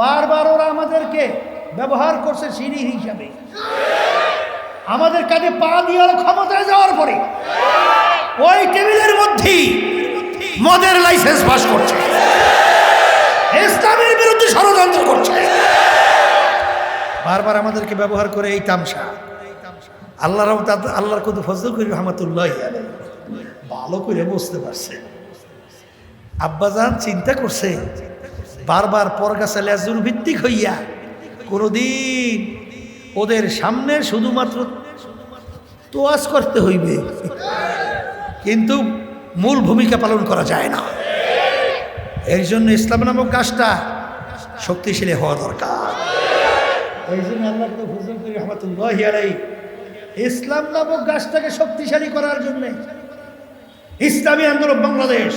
বারবার ওরা আমাদেরকে ব্যবহার করছে সিঁড়ি হিসাবে। আমাদের কাজে পা দিয়ে ক্ষমতায় যাওয়ার পরে ওই টেবিলের মধ্যেই মদের লাইসেন্স পাস করছে। ইসলামের বিরুদ্ধে ষড়যন্ত্র করছে। বারবার আমাদেরকে ব্যবহার করে এই তামসা। আল্লাহ আল্লাহর কত ফজল করি রহমতুল্লাহ ভালো করে বুঝতে পারছে। আব্বাজান চিন্তা করছে বারবার পরগাছা লেজুর ভিত্তিক হইয়া কোনোদিন ওদের সামনে শুধুমাত্র তোয়াজ করতে হইবে। কিন্তু মূল ভূমিকা পালন করা যায় না। এই জন্য ইসলাম নামক কাজটা শক্তিশালী হওয়া দরকার। এই জন্য আল্লাহ ফজল করি ইসলাম নামক গাছটাকে শক্তিশালী করার জন্য ইসলামী আন্দোলন বাংলাদেশ,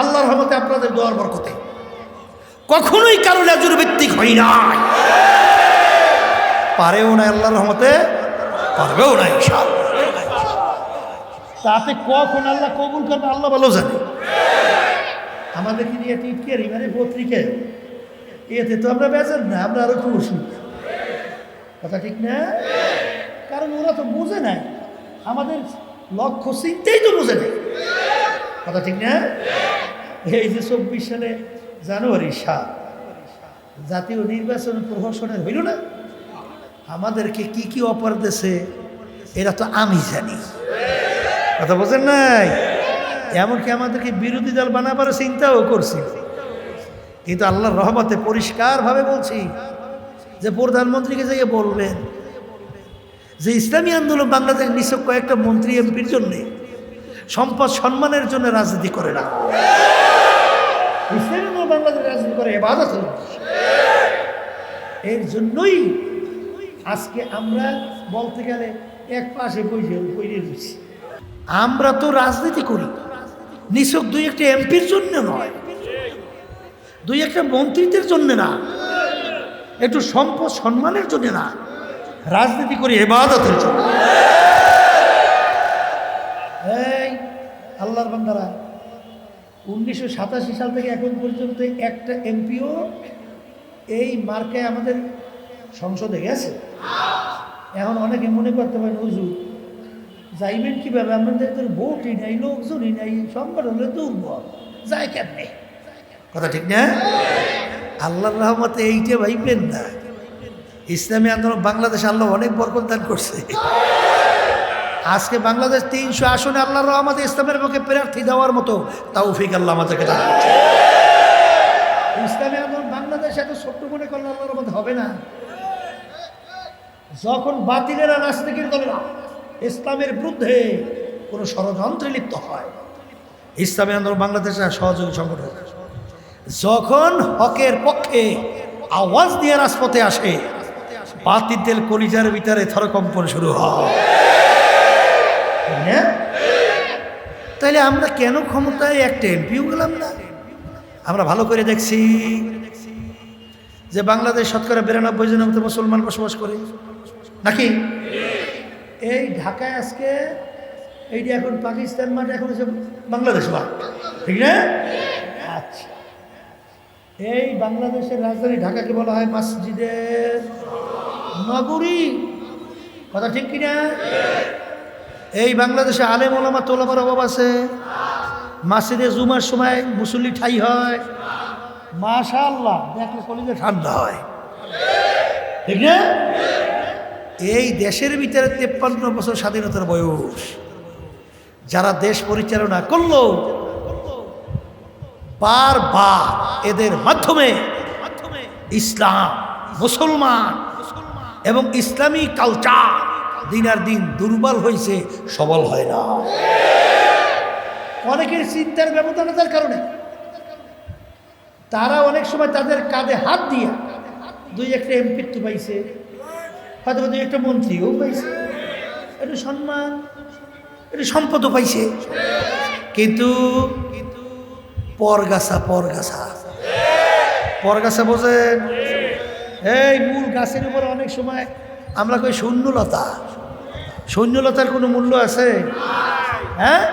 আল্লাহর রহমতে আপনাদের দোয়ার বরকতে কখনোই কারও লেজুর ভিত্তিক হয় নাই। পারেও না আল্লাহর রহমতে, পারবেও না ইনশাআল্লাহ। তাতে কখন আল্লাহ কবুল করবে আল্লাহ ভালো জানে। আমাদের কি নিয়ে টিটকে মানে পত্রিকা? এতে তো আমরা বেজার না, আমরা আরও খুশি কথা ঠিক না? কারণ ওরা তো বুঝে নাই। আমাদের লক্ষ্য চিন্তাই তো বুঝে নাই। কথা ঠিক না? এই যে চব্বিশ সালে জানুয়ারি সাত। জাতীয় নির্বাচন প্রহসনের হইল না? আমাদেরকে কি কি অপার দেশে এরা তো আমি জানি। কথা বোঝেন নাই? এমনকি আমাদেরকে বিরোধী দল বানাবার চিন্তাও করছি। কিন্তু আল্লাহর রহমতে পরিষ্কারভাবে বলছি যে প্রধানমন্ত্রীকে যাইয়ে বলবেন যে ইসলামী আন্দোলন বাংলাদেশ নিছক কয়েকটা মন্ত্রী এমপির জন্যে সম্পদ সম্মানের জন্য রাজনীতি করে না। ইসলামী আন্দোলন বাংলাদেশ রাজনীতি করে এবাদত এর জন্যই আজকে আমরা বলতে গেলে এক পাশে বইয়ে বইয়ে দিচ্ছি আমরা তো রাজনীতি করি। নিছক দুই একটা এমপির জন্য নয়, দুই একটা মন্ত্রীদের জন্য না, একটু সম্পদ সম্মানের জন্য না, রাজনীতি করি এবাদতের জন্য। এই, আল্লাহর বান্দারা উনিশশো সাতাশি সাল থেকে এখন পর্যন্ত একটা এমপিও এই মার্কায় আমাদের সংসদে গেছে। এখন অনেকে মনে করতে পারেন, হুজুর, যাইবেন কীভাবে? আমাদের তো ভোটই নাই, লোকজনই নাই সংগঠনের দুর্বল। যায় কেমনে? কথা ঠিক না? আল্লাহর রহমতে এইটা ভাইবেন না। ইসলামী আন্দোলন বাংলাদেশ আল্লাহ অনেক বরকত দান করছে। আজকে বাংলাদেশ তিনশো আসনে আল্লাহর রহমতে ইসলামের পক্ষে প্রার্থী দেওয়ার মতো তৌফিক আল্লাহ আমাদেরকে করছে। ইসলামী আন্দোলন বাংলাদেশ এত ছোট্ট মনে করলে আল্লাহর রহমতে হবে না। যখন বাতিলেরা রাজনীতির দলেরা ইসলামের বিরুদ্ধে কোনো ষড়যন্ত্রে লিপ্ত হয়, ইসলামী আন্দোলন বাংলাদেশের সহযোগী সংগঠন যখন হকের পক্ষে আওয়াজ দিয়ে রাজপথে আসে বাতিলদের কলিজার ভিতরে থরকম্পন শুরু হয়। তাই না? তাইলে আমরা কেন ক্ষমতায় একটা এমপিও গেলাম না? আমরা ভালো করে দেখছি যে বাংলাদেশ শতকরা বিরানব্বই জনের মতো মুসলমান বসবাস করে। নাকি? এই ঢাকায় আজকে এইটা এখন পাকিস্তান মাঠ এখন হচ্ছে বাংলাদেশ বা ঠিক না? আচ্ছা। এই বাংলাদেশের রাজধানী ঢাকাকে বলা হয় মসজিদের নগরী। কথা ঠিক কিনা? এই বাংলাদেশে আলেম ওলামা তোলাবার অভাব আছে? মাসিদে জুমার সময় মুসল্লি ঠাই হয়। মাশা আল্লাহ দেখলে কলিজে ঠান্ডা হয়। ঠিক না? এই দেশের ভিতরে তেপ্পান্ন বছর স্বাধীনতার বয়স। যারা দেশ পরিচালনা করল, বারবার এদের মাধ্যমে ইসলাম, মুসলমান এবং ইসলামী কালচার দিনার দিন দুর্বল হয়েছে সবল হয় না। অনেকের চিন্তার ব্যবধানতার কারণে তারা অনেক সময় তাদের কাঁধে হাত দিয়ে দুই একটা এমপিত্ব পাইছে হয়তো দুই একটা মন্ত্রীও পাইছে। একটু সম্মান, একটু সম্পদও পাইছে। কিন্তু পরগাছা পরগাছা। পরগাছা বোঝেন, এই মূল গাছের উপর অনেক সময় আমরা কই শূন্যলতা। শূন্যলতার কোনো মূল্য আছে? হ্যাঁ?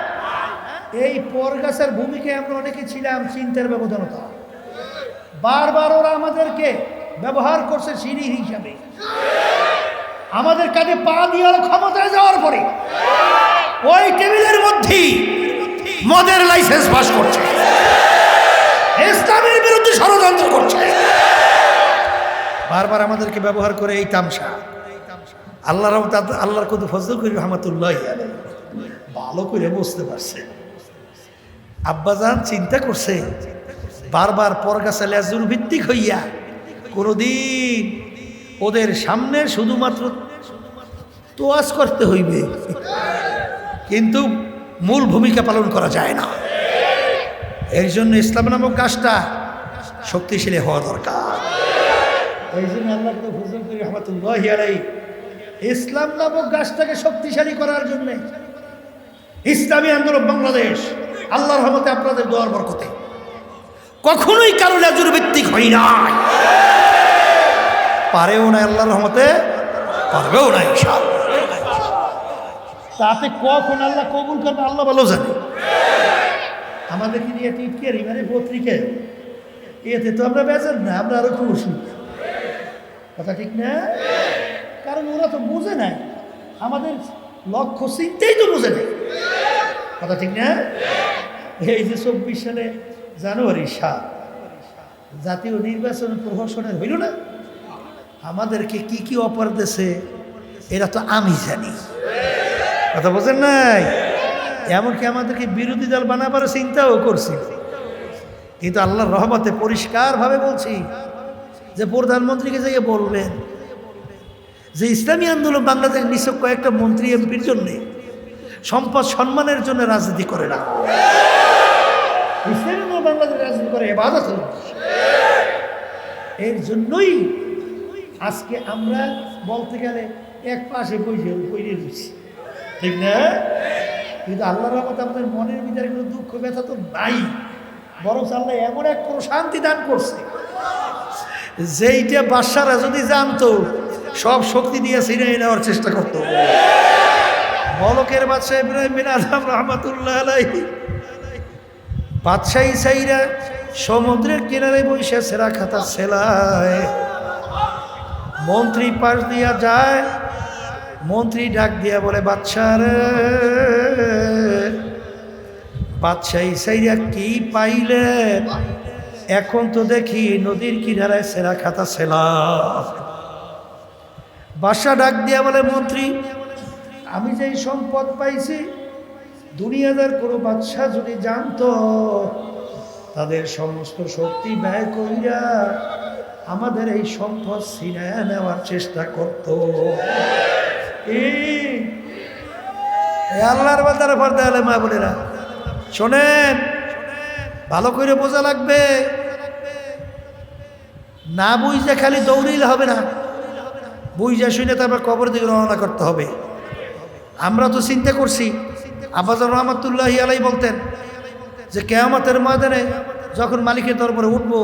এই পরগাছার ভূমিকে আমরা অনেকে ছিলাম চিন্তার ব্যবধানতা। বারবার ওরা আমাদেরকে ব্যবহার করছে সিঁড়ি হিসাবে। আমাদের কাজে পা দেওয়ার ক্ষমতায় যাওয়ার পরে ওই টেবিলের মধ্যেই মদের লাইসেন্স পাস করছে। ইসলামের বিরুদ্ধে ষড়যন্ত্র করছে। বারবার আমাদেরকে ব্যবহার করে এই তামসা। আল্লাহ আল্লাহর কত ফজল করি, রহমতুল্লাহ ভালো করে বুঝতে পারছে। আব্বাজান চিন্তা করছে, বারবার পরগাছা লেজুর ভিত্তিক হইয়া কোনোদিন ওদের সামনে শুধুমাত্র তোয়াজ করতে হইবে। কিন্তু মূল ভূমিকা পালন করা যায় না। এর জন্য ইসলাম নামক কাজটা শক্তিশালী হওয়া দরকার। এই জন্য আল্লাহ ফজল করি, রহমতুল্লাহ আলাই ইসলাম নামক গাছটাকে শক্তিশালী করার জন্য ইসলামী আন্দোলন বাংলাদেশ, আল্লাহর রহমতে আপনাদের দোয়ার বরকতে। কখনোই কারও লেজুর ভিত্তিক হই নাই। পারেও না আল্লাহর রহমতে, পারবেও না ইনশাআল্লাহ। তাতে কখন আল্লাহ কবুল করবে আল্লাহ ভালো জানে। আমাদের কি নিয়ে টিটকে রিমানের পত্রিকে। এতে তো আমরা বেজার না, আমরা আরও খুশি। কথা ঠিক না? কারণ ওরা তো বুঝে নাই। আমাদের লক্ষ্য চিন্তেই তো বুঝে নাই। কথা ঠিক না? এই যে চব্বিশ সালে জানুয়ারি সাত, জাতীয় নির্বাচন প্রহসনের হইল না? আমাদেরকে কি কি অপার দেশে এরা তো আমি জানি। কথা বোঝেন নাই? এমনকি আমাদেরকে বিরোধী দল বানাবার চিন্তাও করছি। কিন্তু আল্লাহর রহমতে পরিষ্কারভাবে বলছি যে প্রধানমন্ত্রীকে যাইয়ে বলবেন যে ইসলামী আন্দোলন বাংলাদেশ নিছক কয়েকটা মন্ত্রী এমপির জন্যে সম্পদ সম্মানের জন্য রাজনীতি করে না। ইসলামী আন্দোলন বাংলাদেশ রাজনীতি করে, এবাদত। এর জন্যই আজকে আমরা বলতে গেলে এক পাশে বইয়ে বইয়ে রয়েছি ঠিক না? কিন্তু আল্লাহর রহমতে আমাদের মনের ভিতরে কোনো দুঃখ, ব্যথা তো নাই। বরং আল্লাহ এমন এক প্রশান্তি দান করছে। যেইটা বাদশারা যদি জানতো সব শক্তি দিয়ে ছিনিয়ে নেওয়ার চেষ্টা করত। মলকের বাদশাহ ইব্রাহিম বিন আজম রহমতুল্লাহ আলাইহি। বাদশাহ ইসাইরা সমুদ্রের কিনারে বসে সেরা খাতা সেলায়। মন্ত্রী পাশ দিয়া যায়, মন্ত্রী ডাক দিয়া বলে বাচ্চা রে। বাদশাহ ইসাইরা কি পাইলে? এখন তো দেখি নদীর কিনারায় সেরা খাতা সেলা বাসা ডাক দিয়া বলে, মন্ত্রী, আমি যে সম্পদ পাইছি, দুনিয়াদার কোনো বাদশাহ যদি জানতো, তাদের সমস্ত শক্তি ব্যয় করিয়া আমাদের এই সম্পদ ছিনায় নেওয়ার চেষ্টা করত। আল্লাহর বাজারে পর্দা আলে মা বোনেরা, শোনেন, ভালো করে বোঝা লাগবে। না বুঝতে খালি দৌড়িলে হবে না। বুঝে শুনে তারপর কবর দিকে রওনা করতে হবে। আমরা তো চিন্তা করছি আব্বাজান রহমতুল্লাহ আলাই বলতেন যে কেয়ামতের ময়দানে যখন মালিকের দরবারে উঠবো,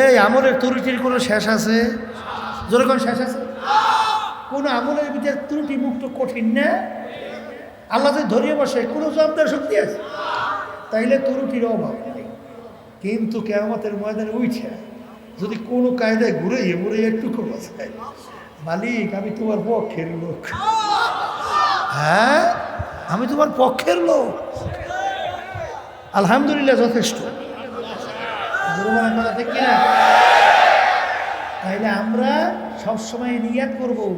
এই আমলের ত্রুটির কোনো শেষ আছে? যেরকম শেষ আছে? কোনো আমলের ভিতরে ত্রুটি মুক্ত কঠিন না? আল্লাহ ধরিয়ে বসে, কোনো জবাবদার শক্তি আছে? তাইলে ত্রুটির অভাব কিন্তু কেয়ামতের ময়দানে উঠে যদি কোনো কায়দায় ঘুরে ঘুরে একটু বাঁচায়। মালিক, আমি তোমার পক্ষের লোক। হ্যাঁ? আমি তোমার পক্ষের লোক। আলহামদুলিল্লাহ, যথেষ্ট। তাইলে আমরা সবসময় নিয়াত করব।